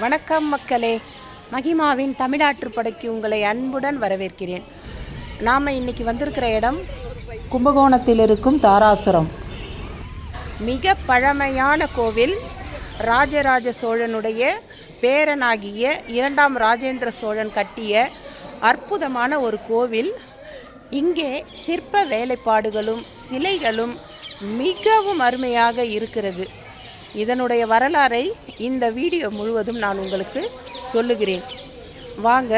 வணக்கம் மக்களே. மகிமாவின் தமிழாற்று படைக்கு உங்களை அன்புடன் வரவேற்கிறேன். நாம் இன்னைக்கு வந்திருக்கிற இடம் கும்பகோணத்தில் இருக்கும் தாராசுரம். மிக பழமையான கோவில் ராஜராஜ சோழனுடைய பேரனாகிய இரண்டாம் ராஜேந்திர சோழன் கட்டிய அற்புதமான ஒரு கோவில். இங்கே சிற்ப வேலைப்பாடுகளும் சிலைகளும் மிகவும் அருமையாக இருக்கிறது. இதனுடைய வரலாறை இந்த வீடியோ முழுவதும் நான் உங்களுக்கு சொல்லுகிறேன். வாங்க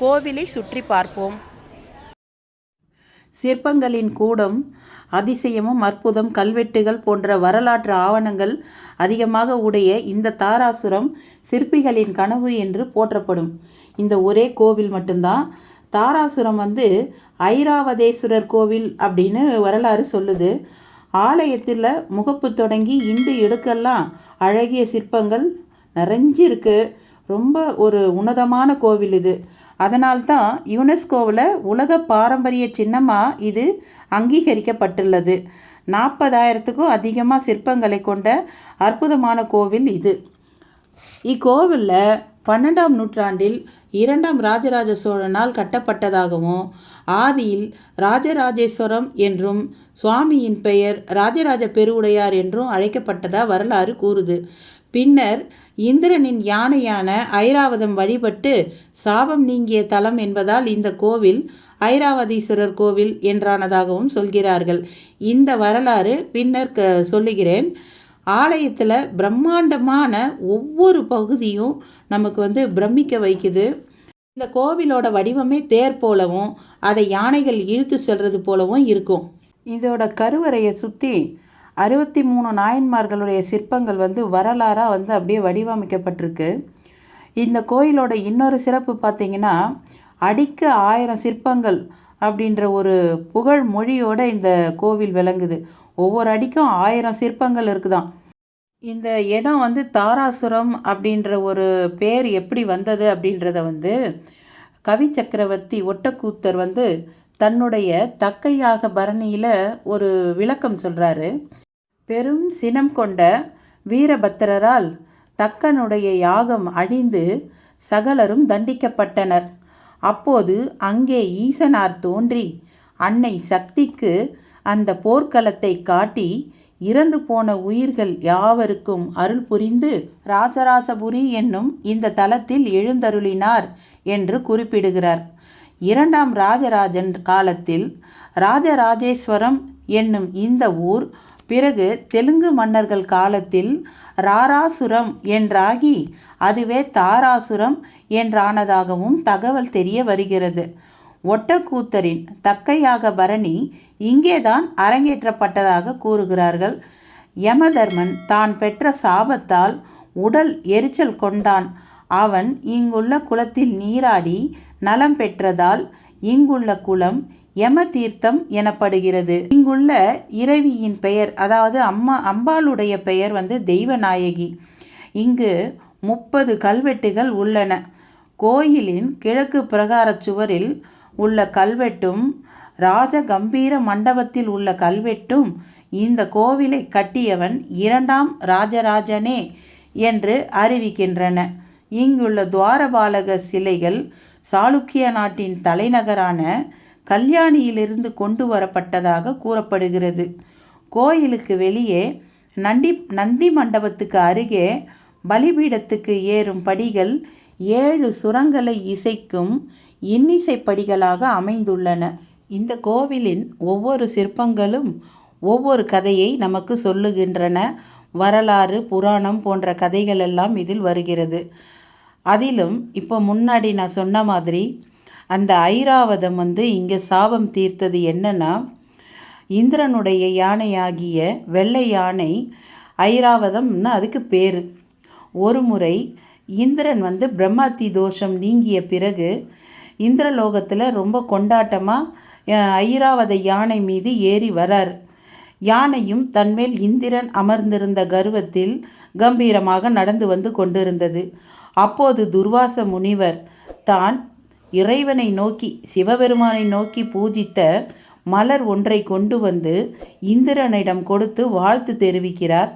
கோவிலை சுற்றி பார்ப்போம். சிற்பங்களின் கூடம் அதிசயமும் அற்புதம் கல்வெட்டுகள் போன்ற வரலாற்று ஆவணங்கள் அதிகமாக உடைய இந்த தாராசுரம் சிற்பிகளின் கனவு என்று போற்றப்படும். இந்த ஒரே கோவில் மட்டும்தான். தாராசுரம் வந்து ஐராவதேஸ்வரர் கோவில் அப்படின்னு வரலாறு சொல்லுது. ஆலயத்தில் முகப்பு தொடங்கி இண்டு இடுக்கெல்லாம் அழகிய சிற்பங்கள் நிறைஞ்சிருக்கு. ரொம்ப ஒரு உன்னதமான கோவில் இது. அதனால்தான் யுனெஸ்கோவில் உலக பாரம்பரிய சின்னமாக இது அங்கீகரிக்கப்பட்டுள்ளது. நாற்பதாயிரத்துக்கும் அதிகமாக சிற்பங்களை கொண்ட அற்புதமான கோவில் இது. இக்கோவிலில் பன்னெண்டாம் நூற்றாண்டில் இரண்டாம் ராஜராஜ சோழனால் கட்டப்பட்டதாகவும் ஆதியில் ராஜராஜேஸ்வரம் என்றும் சுவாமியின் பெயர் ராஜராஜ பெருவுடையார் என்றும் அழைக்கப்பட்டதா வரலாறு கூறுது. பின்னர் இந்திரனின் யானையான ஐராவதம் வழிபட்டு சாபம் நீங்கிய தலம் என்பதால் இந்த கோவில் ஐராவதீஸ்வரர் கோவில் என்றானதாகவும் சொல்கிறார்கள். இந்த வரலாறு பின்னர் க சொல்லுகிறேன். ஆலயத்தில் பிரம்மாண்டமான ஒவ்வொரு பகுதியும் நமக்கு வந்து பிரமிக்க வைக்குது. இந்த கோவிலோட வடிவமே தேர் போலவும் அதை யானைகள் இழுத்து செல்வது போலவும் இருக்கும். இதோட கருவறையை சுற்றி அறுபத்தி மூணு நாயன்மார்களுடைய சிற்பங்கள் வந்து வரலாறாக வந்து அப்படியே வடிவமைக்கப்பட்டிருக்கு. இந்த கோயிலோட இன்னொரு சிறப்பு பார்த்திங்கன்னா அடிக்க ஆயிரம் சிற்பங்கள் அப்படின்ற ஒரு புகழ் மொழியோட இந்த கோவில் விளங்குது. ஒவ்வொரு அடிக்கும் ஆயிரம் சிற்பங்கள் இருக்குதான் இந்த இடம் வந்து தாராசுரம் அப்படின்ற ஒரு பேர் எப்படி வந்தது அப்படின்றத வந்து கவி சக்கரவர்த்தி ஒட்டக்கூத்தர் வந்து தன்னுடைய தக்கையாக பரணியில் ஒரு விளக்கம் சொல்கிறாரு பெரும் சினம் கொண்ட வீரபத்திரரால் தக்கனுடைய யாகம் அழிந்து சகலரும் தண்டிக்கப்பட்டனர். அப்போது அங்கே ஈசனார் தோன்றி அன்னை சக்திக்கு அந்த போர்க்களத்தை காட்டி இறந்து போன உயிர்கள் யாவருக்கும் அருள் புரிந்து ராஜராசபுரி என்னும் இந்த தலத்தில் எழுந்தருளினார் என்று குறிப்பிடுகிறார். இரண்டாம் ராஜராஜன் காலத்தில் ராஜராஜேஸ்வரம் என்னும் இந்த ஊர் பிறகு தெலுங்கு மன்னர்கள் காலத்தில் ராராசுரம் என்றாகி அதுவே தாராசுரம் என்றானதாகவும் தகவல் தெரிய வருகிறது. ஒட்டக்கூத்தரின் தக்கையாக பரணி இங்கேதான் அரங்கேற்றப்பட்டதாக கூறுகிறார்கள். யமதர்மன் தான் பெற்ற சாபத்தால் உடல் எரிச்சல் கொண்டான். அவன் இங்குள்ள குளத்தில் நீராடி நலம் பெற்றதால் இங்குள்ள குளம் யம தீர்த்தம் எனப்படுகிறது. இங்குள்ள இறைவியின் பெயர் அதாவது அம்மா அம்பாளுடைய பெயர் வந்து தெய்வநாயகி. இங்கு முப்பது கல்வெட்டுகள் உள்ளன. கோயிலின் கிழக்கு பிரகாரச் சுவரில் உள்ள கல்வெட்டும் ராஜ கம்பீர மண்டபத்தில் உள்ள கல்வெட்டும் இந்த கோவிலை கட்டியவன் இரண்டாம் ராஜராஜனே என்று அறிவிக்கின்றன. இங்குள்ள துவாரபாலக சிலைகள் சாளுக்கிய நாட்டின் தலைநகரான கல்யாணியிலிருந்து கொண்டு வரப்பட்டதாக கூறப்படுகிறது. கோயிலுக்கு வெளியே நண்டி நந்தி மண்டபத்துக்கு அருகே பலிபீடத்துக்கு ஏறும் படிகள் ஏழு சுரங்களை இசைக்கும் இன்னிசை படிகளாக அமைந்துள்ளன. இந்த கோவிலின் ஒவ்வொரு சிற்பங்களும் ஒவ்வொரு கதையை நமக்கு சொல்லுகின்றன. வரலாறு புராணம் போன்ற கதைகள் எல்லாம் இதில் வருகிறது. அதிலும் இப்போ முன்னாடி நான் சொன்ன மாதிரி அந்த ஐராவதம் வந்து இங்கே சாபம் தீர்த்தது என்னன்னா இந்திரனுடைய யானையாகிய வெள்ளை யானை ஐராவதம்னு அதுக்கு பேர். ஒரு முறை இந்திரன் வந்து பிரம்மாத்தி தோஷம் நீங்கிய பிறகு இந்திரலோகத்தில் ரொம்ப கொண்டாட்டமாக ஐராவத யானை மீது ஏறி வரார். யானையும் தன்மேல் இந்திரன் அமர்ந்திருந்த கர்வத்தில் கம்பீரமாக நடந்து வந்து கொண்டிருந்தது. அப்போது துர்வாச முனிவர் தான் இறைவனை நோக்கி சிவபெருமானை நோக்கி பூஜித்த மலர் ஒன்றை கொண்டு வந்து இந்திரனிடம் கொடுத்து வாழ்த்து தெரிவிக்கிறார்.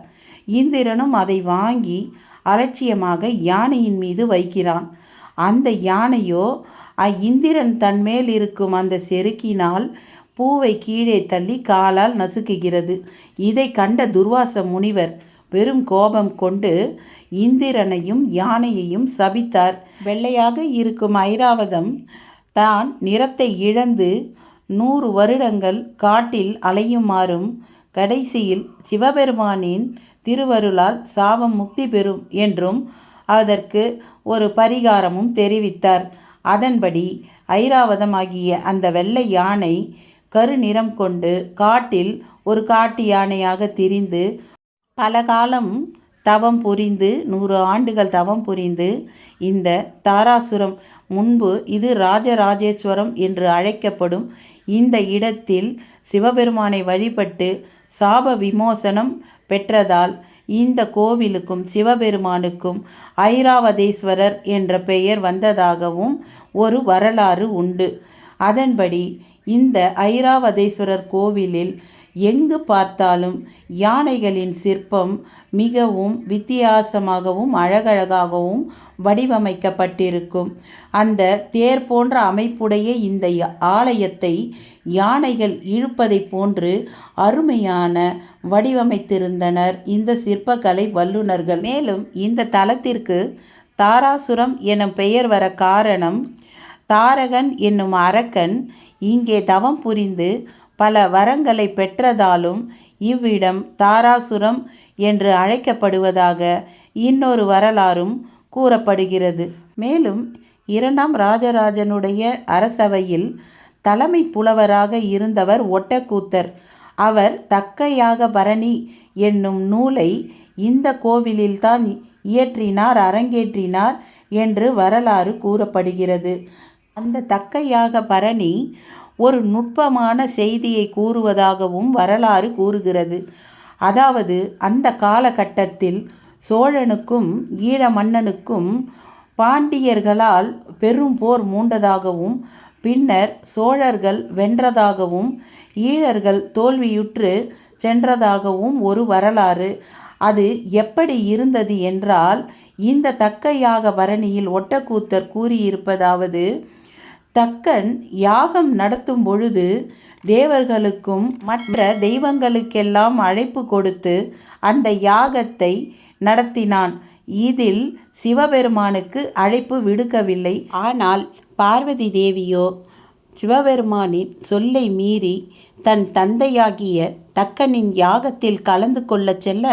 இந்திரனும் அதை வாங்கி அலட்சியமாக யானையின் மீது வைக்கிறான். அந்த யானையோ அ- இந்திரன் தன்மேல் இருக்கும் அந்த செருக்கினால் பூவை கீழே தள்ளி காலால் நசுக்குகிறது. இதை கண்ட துர்வாச முனிவர் பெரும் கோபம் கொண்டு இந்திரனையும் யானையையும் சபித்தார். வெள்ளையாக இருக்கும் ஐராவதம் தான் நிறத்தை இழந்து நூறு வருடங்கள் காட்டில் அலையுமாறும் கடைசியில் சிவபெருமானின் திருவருளால் சாபம் முக்தி பெறும் என்றும் அதற்கு ஒரு பரிகாரமும் தெரிவித்தார். அதன்படி ஐராவதமாகிய அந்த வெள்ளை யானை கருநிறம் கொண்டு காட்டில் ஒரு காட்டு யானையாக திரிந்து பல காலம் தவம் புரிந்து நூறு ஆண்டுகள் தவம் புரிந்து இந்த தாராசுரம் முன்பு இது ராஜராஜேஸ்வரம் என்று அழைக்கப்படும் இந்த இடத்தில் சிவபெருமானை வழிபட்டு சாப விமோசனம் பெற்றதால் இந்த கோவிலுக்கும் சிவபெருமானுக்கும் ஐராவதேஸ்வரர் என்ற பெயர் வந்ததாகவும் ஒரு வரலாறு உண்டு. அதன்படி இந்த ஐராவதேஸ்வரர் கோவிலில் எங்கு பார்த்தாலும் யானைகளின் சிற்பம் மிகவும் வித்தியாசமாகவும் அழகழகாகவும் வடிவமைக்கப்பட்டிருக்கும். அந்த தேர் போன்ற அமைப்புடைய இந்த ஆலயத்தை யானைகள் இழுப்பதைப் போன்று அருமையான வடிவமைத்திருந்தனர். இந்த சிற்பக்கலை வல்லுநர்கள். மேலும் இந்த தலத்திற்கு தாராசுரம் எனும் பெயர் வர காரணம் தாரகன் என்னும் அரக்கன் இங்கே தவம் புரிந்து பல வரங்களை பெற்றதாலும் இவ்விடம் தாராசுரம் என்று அழைக்கப்படுவதாக இன்னொரு வரலாறும் கூறப்படுகிறது. மேலும் இரண்டாம் ராஜராஜனுடைய அரசவையில் தலைமை புலவராக இருந்தவர் ஒட்டக்கூத்தர். அவர் தக்கையாக பரணி என்னும் நூலை இந்த கோவிலில்தான் இயற்றினார் அரங்கேற்றினார் என்று வரலாறு கூறப்படுகிறது. அந்த தக்கையாக பரணி ஒரு நுட்பமான செய்தியை கூறுவதாகவும் வரலாறு கூறுகிறது. அதாவது அந்த காலகட்டத்தில் சோழனுக்கும் ஈழ மன்னனுக்கும் பாண்டியர்களால் பெரும் போர் மூண்டதாகவும் பின்னர் சோழர்கள் வென்றதாகவும் ஈழர்கள் தோல்வியுற்று சென்றதாகவும் ஒரு வரலாறு. அது எப்படி இருந்தது என்றால் இந்த தக்கையாக பரணியில் ஒட்டக்கூத்தர் கூறியிருப்பதாவது தக்கன் யாகம் நடத்தும் பொழுது தேவர்களுக்கும் மற்ற தெய்வங்களுக்கெல்லாம் அழைப்பு கொடுத்து அந்த யாகத்தை நடத்தினான். இதில் சிவபெருமானுக்கு அழைப்பு விடுக்கவில்லை. ஆனால் பார்வதி தேவியோ சிவபெருமானின் சொல்லை மீறி தன் தந்தையாகிய தக்கனின் யாகத்தில் கலந்து கொள்ளச் செல்ல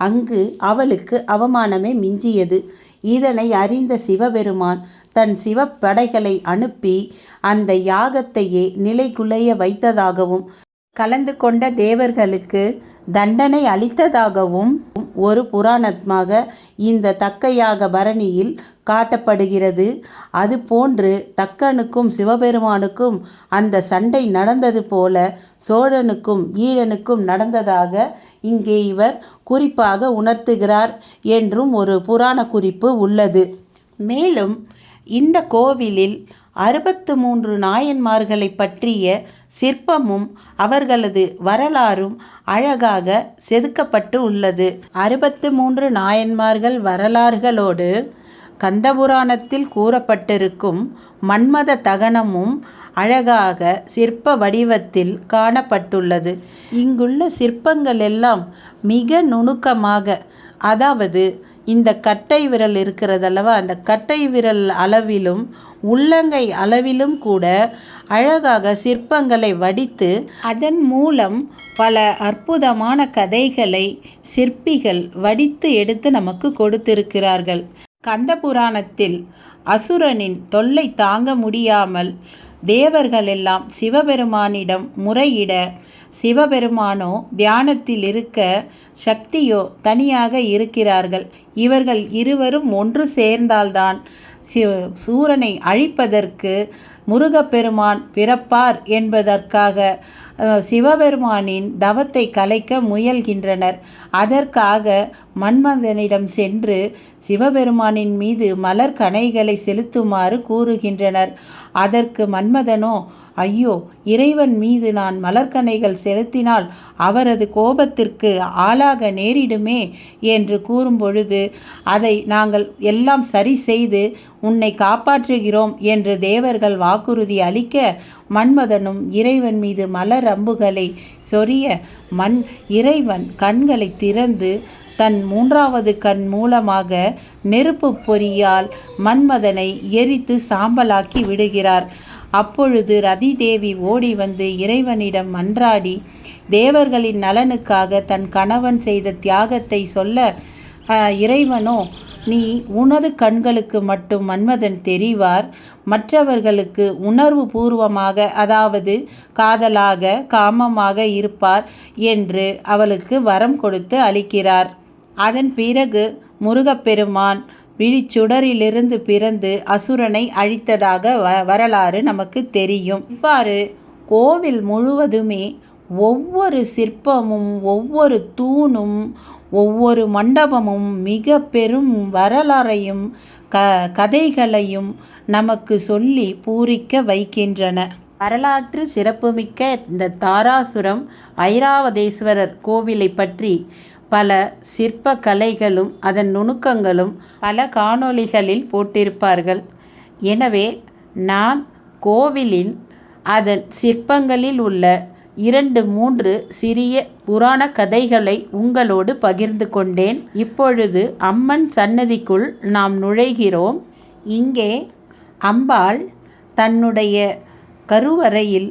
அங்கு அவளுக்கு அவமானமே மிஞ்சியது. இதனை அறிந்த சிவபெருமான் தன் சிவப்படைகளை அனுப்பி அந்த யாகத்தையே நிலைகுலைய வைத்ததாகவும் கலந்து கொண்ட தேவர்களுக்கு தண்டனை அளித்ததாகவும் ஒரு புராணமாக இந்த தக்கையாக பரணியில் காட்டப்படுகிறது. அதுபோன்று தக்கனுக்கும் சிவபெருமானுக்கும் அந்த சண்டை நடந்தது போல சோழனுக்கும் ஈழனுக்கும் நடந்ததாக இங்கே இவர் குறிப்பாக உணர்த்துகிறார் என்றும் ஒரு புராண குறிப்பு உள்ளது. மேலும் இந்த கோவிலில் அறுபத்து மூன்று நாயன்மார்களை பற்றிய சிற்பமும் அவர்களது வரலாறும் அழகாக செதுக்கப்பட்டு உள்ளது. அறுபத்து மூன்று நாயன்மார்கள் வரலாறுகளோடு கந்தபுராணத்தில் கூறப்பட்டிருக்கும் மன்மத தகனமும் அழகாக சிற்ப வடிவத்தில் காணப்பட்டுள்ளது. இங்குள்ள சிற்பங்கள் எல்லாம் மிக நுணுக்கமாக அதாவது இந்த கட்டை விரல் இருக்கிறதல்லவா அந்த கட்டை விரல் அளவிலும் உள்ளங்கை அளவிலும் கூட அழகாக சிற்பங்களை வடித்து அதன் மூலம் பல அற்புதமான கதைகளை சிற்பிகள் வடித்து எடுத்து நமக்கு கொடுத்திருக்கிறார்கள். கந்தபுராணத்தில் அசுரனின் தொல்லை தாங்க முடியாமல் தேவர்கள் எல்லாம் சிவபெருமானிடம் முறையிட சிவபெருமானோ தியானத்தில் இருக்க சக்தியோ தனியாக இருக்கிறார்கள். இவர்கள் இருவரும் ஒன்று சேர்ந்தால்தான் சூரனை அழிப்பதற்கு முருகப்பெருமான் பிறப்பார் என்பதற்காக சிவபெருமானின் தவத்தை கலைக்க முயல்கின்றனர். அதற்காக மன்மதனிடம் சென்று சிவபெருமானின் மீது மலர் கணைகளை செலுத்துமாறு கூறுகின்றனர். அதற்கு மன்மதனோ ஐயோ இறைவன் மீது நான் மலர்கனைகள் செலுத்தினால் அவரது கோபத்திற்கு ஆளாக நேரிடுமே என்று கூறும்பொழுது அதை நாங்கள் எல்லாம் சரி செய்து உன்னை காப்பாற்றுகிறோம் என்று தேவர்கள் வாக்குறுதி அளிக்க மன்மதனும் இறைவன் மீது மலர் அம்புகளை சொரிய மண் இறைவன் கண்களை திறந்து தன் மூன்றாவது கண் மூலமாக நெருப்பு பொறியால் மன்மதனை எரித்து சாம்பலாக்கி விடுகிறார். அப்பொழுது ரதி தேவி ஓடி வந்து இறைவனிடம் மன்றாடி தேவர்களின் நலனுக்காக தன் கணவன் செய்த தியாகத்தை சொல்ல இறைவனோ நீ உனது கண்களுக்கு மட்டும் மன்மதன் தெரிவார். மற்றவர்களுக்கு உணர்வு பூர்வமாக அதாவது காதலாக காமமாக இருப்பார் என்று அவளுக்கு வரம் கொடுத்து அளிக்கிறார். அதன் பிறகு முருகப்பெருமான் விழிச்சுடரிலிருந்து பிறந்து அசுரனை அழித்ததாக வ வரலாறு நமக்கு தெரியும். இவ்வாறு கோவில் முழுவதுமே ஒவ்வொரு சிற்பமும் ஒவ்வொரு தூணும் ஒவ்வொரு மண்டபமும் மிக பெரும் வரலாறையும் க கதைகளையும் நமக்கு சொல்லி பூரிக்க வைக்கின்றன. வரலாற்று சிறப்புமிக்க இந்த தாராசுரம் ஐராவதேஸ்வரர் கோவிலை பற்றி பல சிற்ப கலைகளும் அதன் நுணுக்கங்களும் பல காணொளிகளில் போட்டிருப்பார்கள். எனவே நான் கோவிலின் அதன் சிற்பங்களில் உள்ள இரண்டு மூன்று சிறிய புராண கதைகளை உங்களோடு பகிர்ந்து கொண்டேன். இப்பொழுது அம்மன் சன்னதிக்குள் நாம் நுழைகிறோம். இங்கே அம்பாள் தன்னுடைய கருவறையில்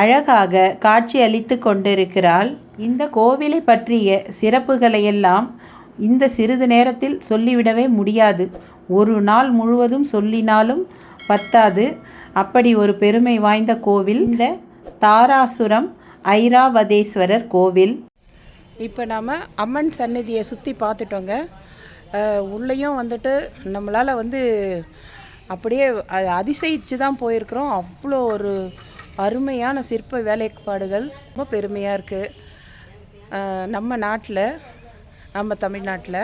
அழகாக காட்சியளித்து கொண்டிருக்கிறாள். இந்த கோவிலை பற்றிய சிறப்புகளையெல்லாம் இந்த சிறிது நேரத்தில் சொல்லிவிடவே முடியாது. ஒரு நாள் முழுவதும் சொல்லினாலும் பத்தாது. அப்படி ஒரு பெருமை வாய்ந்த கோவில் இந்த தாராசுரம் ஐராவதேஸ்வரர் கோவில். இப்போ நாம் அம்மன் சன்னதியை சுற்றி பார்த்துட்டோங்க. உள்ளேயும் வந்துட்டு நம்மளால் வந்து அப்படியே அ- அதிசயிச்சு தான் போயிருக்கிறோம். அவ்வளோ ஒரு அருமையான சிற்ப வேலைப்பாடுகள். ரொம்ப பெருமையாக இருக்குது நம்ம நாட்டில் நம்ம தமிழ்நாட்டில்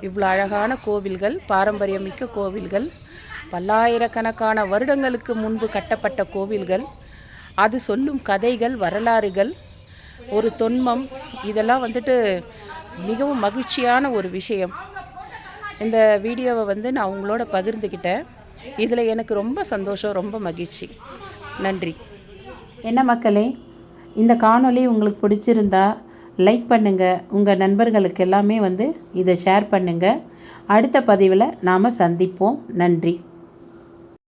இவ்வளோ அழகான கோவில்கள் பாரம்பரியமிக்க கோவில்கள் பல்லாயிரக்கணக்கான வருடங்களுக்கு முன்பு கட்டப்பட்ட கோவில்கள் அது சொல்லும் கதைகள் வரலாறுகள் ஒரு தொன்மம் இதெல்லாம் வந்துட்டு மிகவும் மகிழ்ச்சியான ஒரு விஷயம். இந்த வீடியோவை வந்து நான் உங்களோட பகிர்ந்துக்கிட்டேன். இதில் எனக்கு ரொம்ப சந்தோஷம் ரொம்ப மகிழ்ச்சி. நன்றி. என்ன மக்களே இந்த காணொளி உங்களுக்கு பிடிச்சிருந்தா லைக் பண்ணுங்கள் உங்கள் நண்பர்களுக்கு எல்லாமே வந்து இதை ஷேர் பண்ணுங்கள் அடுத்த பதிவில் நாம் சந்திப்போம். நன்றி.